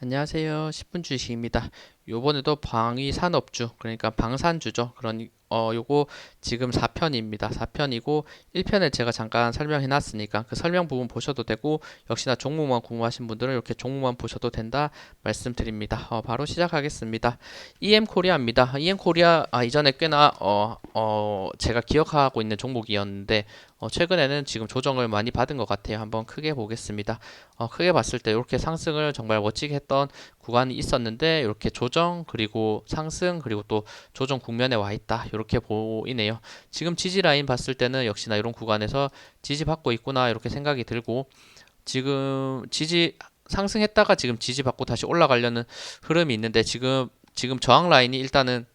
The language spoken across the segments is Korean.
안녕하세요. 10분 주식입니다. 요번에도 방위 산업주, 그러니까 방산주죠. 그러니 어 요거 지금 4편입니다. 4편이고 1편에 제가 잠깐 설명해 놨으니까 그 설명 부분 보셔도 되고 역시나 종목만 궁금하신 분들은 이렇게 종목만 보셔도 된다 말씀드립니다. 어, 바로 시작하겠습니다. EM 코리아입니다. EM 코리아 아, 이전에 꽤나 어, 어, 제가 기억하고 있는 종목이었는데 어, 최근에는 지금 조정을 많이 받은 것 같아요. 한번 크게 보겠습니다. 어, 크게 봤을 때 이렇게 상승을 정말 멋지게 했던 구간이 있었는데 이렇게 조정 그리고 상승 그리고 또 조정 국면에 와 있다 이렇게 보이네요. 지금 지지 라인 봤을 때는 역시나 이런 구간에서 지지 받고 있구나 이렇게 생각이 들고 지금 지지 상승했다가 지금 지지받고 다시 올라가려는 흐름이 있는데 지금 지금 저항 라인이 일단은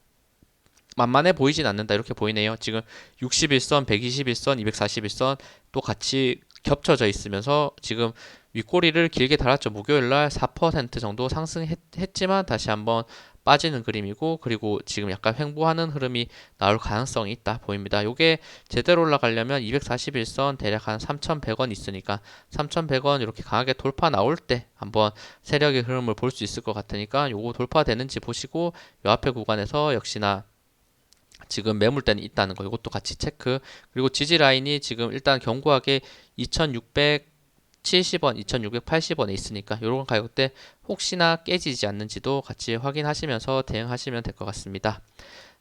만만해 보이진 않는다 이렇게 보이네요. 지금 61선, 121선, 241선 또 같이 겹쳐져 있으면서 지금 윗꼬리를 길게 달았죠. 목요일 날 4% 정도 상승했지만 다시 한번 빠지는 그림이고 그리고 지금 약간 횡보하는 흐름이 나올 가능성이 있다 보입니다. 요게 제대로 올라가려면 241선 대략 한 3,100원 있으니까 3,100원 이렇게 강하게 돌파 나올 때 한번 세력의 흐름을 볼 수 있을 것 같으니까 요거 돌파되는지 보시고 요 앞에 구간에서 역시나 지금 매물대는 있다는 거 이것도 같이 체크 그리고 지지 라인이 지금 일단 견고하게 2670원, 2680원에 있으니까 이런 가격대 혹시나 깨지지 않는지도 같이 확인하시면서 대응하시면 될 것 같습니다.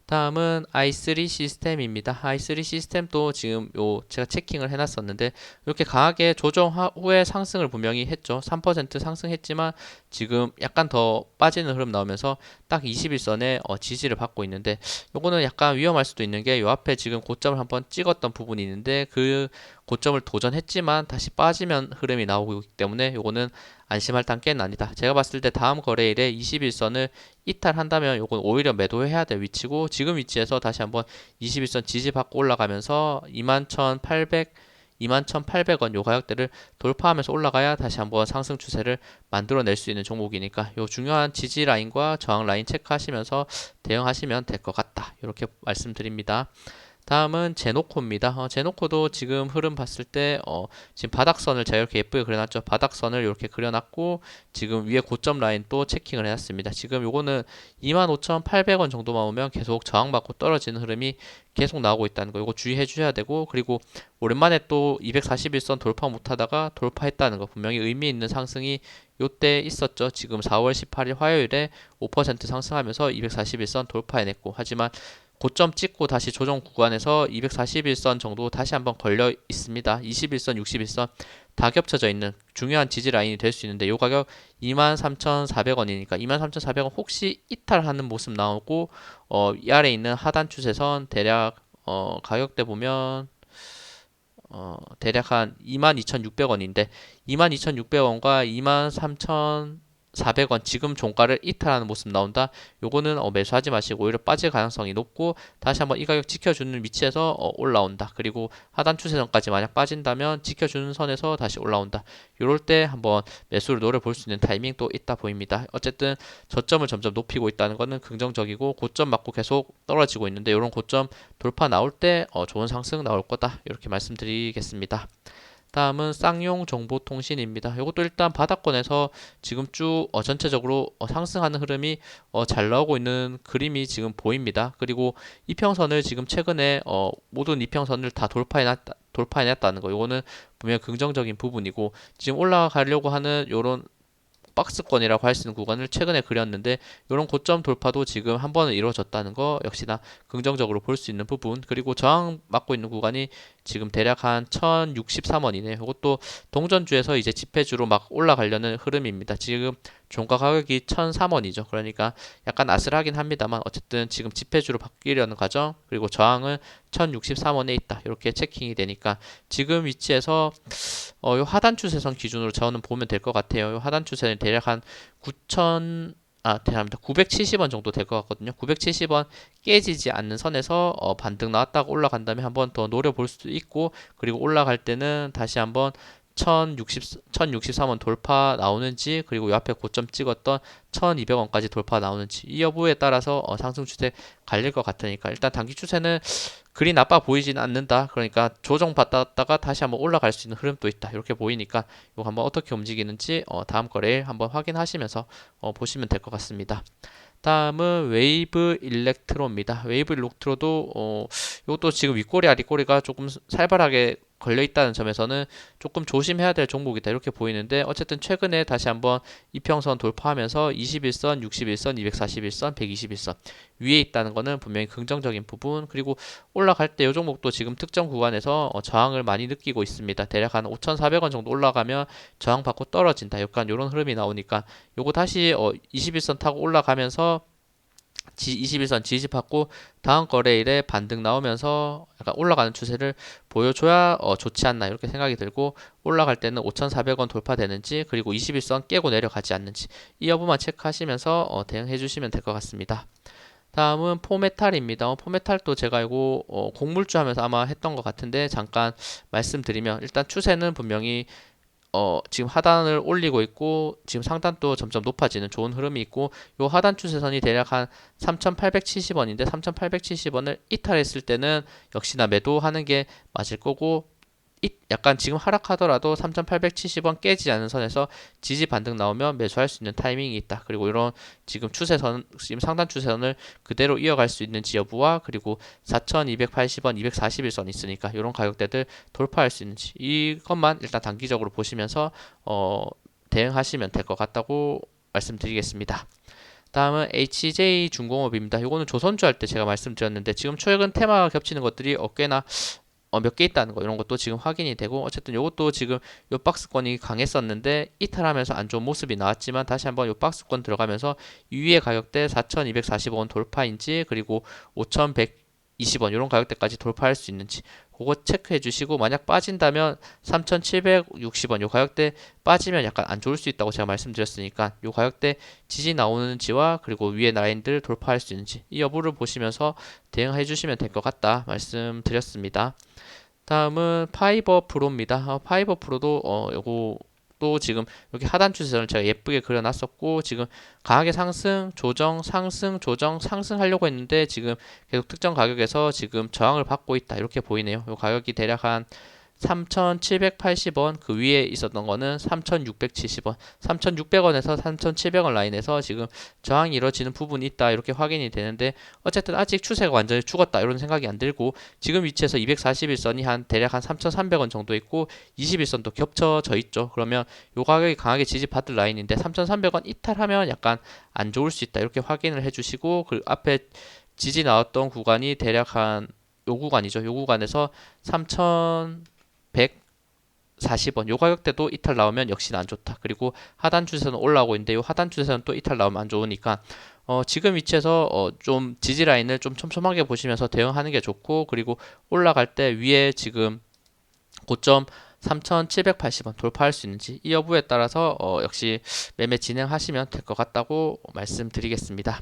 다음은 i3 시스템입니다. i3 시스템도 지금 요 제가 체킹을 해놨었는데 이렇게 강하게 조정 후에 상승을 분명히 했죠. 3% 상승했지만 지금 약간 더 빠지는 흐름 나오면서 딱 21선에 어, 지지를 받고 있는데 요거는 약간 위험할 수도 있는 게 요 앞에 지금 고점을 한번 찍었던 부분이 있는데 그 고점을 도전했지만 다시 빠지면 흐름이 나오고 있기 때문에 요거는 안심할 단계는 아니다. 제가 봤을 때 다음 거래일에 21선을 이탈한다면 요건 오히려 매도해야 될 위치고 지금 위치에서 다시 한번 21선 지지받고 올라가면서 21,800 21,800원 요 가격대를 돌파하면서 올라가야 다시 한번 상승 추세를 만들어낼 수 있는 종목이니까 요 중요한 지지 라인과 저항 라인 체크하시면서 대응하시면 될 것 같다. 이렇게 말씀드립니다. 다음은 제노코입니다. 어, 제노코도 지금 흐름 봤을 때 어, 지금 바닥선을 제가 이렇게 예쁘게 그려놨죠. 바닥선을 이렇게 그려놨고 지금 위에 고점 라인 또 체킹을 해놨습니다. 지금 요거는 25,800원 정도만 오면 계속 저항받고 떨어지는 흐름이 계속 나오고 있다는 거 이거 주의해 주셔야 되고 그리고 오랜만에 또 241선 돌파 못하다가 돌파했다는 거 분명히 의미 있는 상승이 요때 있었죠. 지금 4월 18일 화요일에 5% 상승하면서 241선 돌파해냈고 하지만 고점 찍고 다시 조정 구간에서 241선 정도 다시 한번 걸려 있습니다. 21선, 61선 다 겹쳐져 있는 중요한 지지 라인이 될 수 있는데 요 가격 23,400원이니까 23,400원 혹시 이탈하는 모습 나오고 어, 이 아래 있는 하단 추세선 대략 어, 가격대 보면 어, 대략 한 22,600원인데 22,600원과 23,000 400원 지금 종가를 이탈하는 모습 나온다. 요거는 어, 매수하지 마시고 오히려 빠질 가능성이 높고 다시 한번 이 가격 지켜주는 위치에서 어, 올라온다. 그리고 하단 추세선까지 만약 빠진다면 지켜주는 선에서 다시 올라온다. 요럴 때 한번 매수를 노려볼 수 있는 타이밍도 있다 보입니다. 어쨌든 저점을 점점 높이고 있다는 것은 긍정적이고 고점 맞고 계속 떨어지고 있는데 이런 고점 돌파 나올 때 어, 좋은 상승 나올 거다. 이렇게 말씀드리겠습니다. 다음은 쌍용 정보통신입니다. 이것도 일단 바닥권에서 지금 쭉 어, 전체적으로 어, 상승하는 흐름이 어, 잘 나오고 있는 그림이 지금 보입니다. 그리고 이평선을 지금 최근에 어, 모든 이평선을 다 돌파해놨다. 돌파해냈다는 거, 이거는 분명 긍정적인 부분이고 지금 올라가려고 하는 이런 박스권이라고 할 수 있는 구간을 최근에 그렸는데 이런 고점 돌파도 지금 한 번은 이루어졌다는 거 역시나 긍정적으로 볼 수 있는 부분 그리고 저항 맞고 있는 구간이 지금 대략 한 1063원이네요. 이것도 동전주에서 이제 지폐주로 막 올라가려는 흐름입니다. 지금 종가 가격이 1,003원이죠. 그러니까 약간 아슬하긴 합니다만 어쨌든 지금 지폐주로 바뀌려는 과정 그리고 저항은 1,063원에 있다. 이렇게 체킹이 되니까 지금 위치에서 어, 요 하단 추세선 기준으로 저는 보면 될 것 같아요. 요 하단 추세는 대략 한 9,000 아, 대합니다. 970원 정도 될 것 같거든요. 970원 깨지지 않는 선에서 어, 반등 나왔다가 올라간 다음에 한번 더 노려볼 수도 있고 그리고 올라갈 때는 다시 한번 1060, 1063원 돌파 나오는지 그리고 요 앞에 고점 찍었던 1200원까지 돌파 나오는지 이 여부에 따라서 어, 상승 추세 갈릴 것 같으니까 일단 단기 추세는 그리 나빠 보이지는 않는다. 그러니까 조정 받았다가 다시 한번 올라갈 수 있는 흐름도 있다. 이렇게 보이니까 이거 한번 어떻게 움직이는지 어, 다음 거래일 한번 확인하시면서 어, 보시면 될 것 같습니다. 다음은 웨이브 일렉트로입니다. 웨이브 일렉트로도 어, 이것도 지금 윗꼬리 아랫꼬리가 조금 살벌하게 걸려 있다는 점에서는 조금 조심해야 될 종목이다 이렇게 보이는데 어쨌든 최근에 다시 한번 이평선 돌파하면서 21선, 61선, 241선, 121선 위에 있다는 거는 분명히 긍정적인 부분 그리고 올라갈 때 이 종목도 지금 특정 구간에서 어, 저항을 많이 느끼고 있습니다. 대략 한 5,400원 정도 올라가면 저항 받고 떨어진다. 약간 이런 흐름이 나오니까 요거 다시 어, 21선 타고 올라가면서 지 21선 지지받고 다음 거래일에 반등 나오면서 약간 올라가는 추세를 보여줘야 어, 좋지 않나 이렇게 생각이 들고 올라갈 때는 5,400원 돌파되는지 그리고 21선 깨고 내려가지 않는지 이 여부만 체크하시면서 어, 대응해 주시면 될 것 같습니다. 다음은 포메탈입니다. 어, 포메탈도 제가 이거 어, 곡물주 하면서 아마 했던 것 같은데 잠깐 말씀드리면 일단 추세는 분명히 어, 지금 하단을 올리고 있고 지금 상단도 점점 높아지는 좋은 흐름이 있고 요 하단 추세선이 대략 한 3,870원인데 3,870원을 이탈했을 때는 역시나 매도하는 게 맞을 거고 이- 약간 지금 하락하더라도 3,870원 깨지지 않는 선에서 지지 반등 나오면 매수할 수 있는 타이밍이 있다. 그리고 이런 지금 추세선 지금 상단 추세선을 그대로 이어갈 수 있는지 여부와 그리고 4,280원, 241선 있으니까 이런 가격대들 돌파할 수 있는지 이것만 일단 단기적으로 보시면서 어, 대응하시면 될 것 같다고 말씀드리겠습니다. 다음은 HJ 중공업입니다. 이거는 조선주 할 때 제가 말씀드렸는데 지금 최근 테마가 겹치는 것들이 어, 꽤나 어, 몇 개 있다는 거 이런 것도 지금 확인이 되고 어쨌든 이것도 지금 요 박스권이 강했었는데 이탈하면서 안 좋은 모습이 나왔지만 다시 한번 요 박스권 들어가면서 이 위에 가격대 4,245원 돌파인지 그리고 5,120원 이런 가격대까지 돌파할 수 있는지 그거 체크해 주시고 만약 빠진다면 3,760원 요 가격대 빠지면 약간 안 좋을 수 있다고 제가 말씀드렸으니까 요 가격대 지지 나오는지와 그리고 위에 라인들 돌파할 수 있는지 이 여부를 보시면서 대응해 주시면 될 것 같다 말씀드렸습니다. 다음은 파이버 프로입니다. 어, 파이버 프로도 어 요거 또 지금 이렇게 하단 추세선을 제가 예쁘게 그려놨었고 지금 강하게 상승, 조정, 상승, 조정, 상승하려고 했는데 지금 계속 특정 가격에서 지금 저항을 받고 있다 이렇게 보이네요. 요 가격이 대략 한 3,780원 그 위에 있었던 거는 3,670원. 3,600원에서 3,700원 라인에서 지금 저항이 이루어지는 부분이 있다 이렇게 확인이 되는데 어쨌든 아직 추세가 완전히 죽었다 이런 생각이 안 들고 지금 위치에서 241선이 한 대략 한 3,300원 정도 있고 21선도 겹쳐져 있죠. 그러면 요 가격이 강하게 지지받을 라인인데 3,300원 이탈하면 약간 안 좋을 수 있다 이렇게 확인을 해주시고 그 앞에 지지 나왔던 구간이 대략 한 요 구간이죠. 요 구간에서 3,100 40원 요 가격대도 이탈 나오면 역시나 안 좋다. 그리고 하단 추세는 올라오고 있는데 요 하단 추세는 또 이탈 나오면 안 좋으니까 어, 지금 위치에서 어, 좀 지지 라인을 좀 촘촘하게 보시면서 대응하는 게 좋고 그리고 올라갈 때 위에 지금 고점 3,780원 돌파할 수 있는지 이 여부에 따라서 어, 역시 매매 진행하시면 될 것 같다고 말씀드리겠습니다.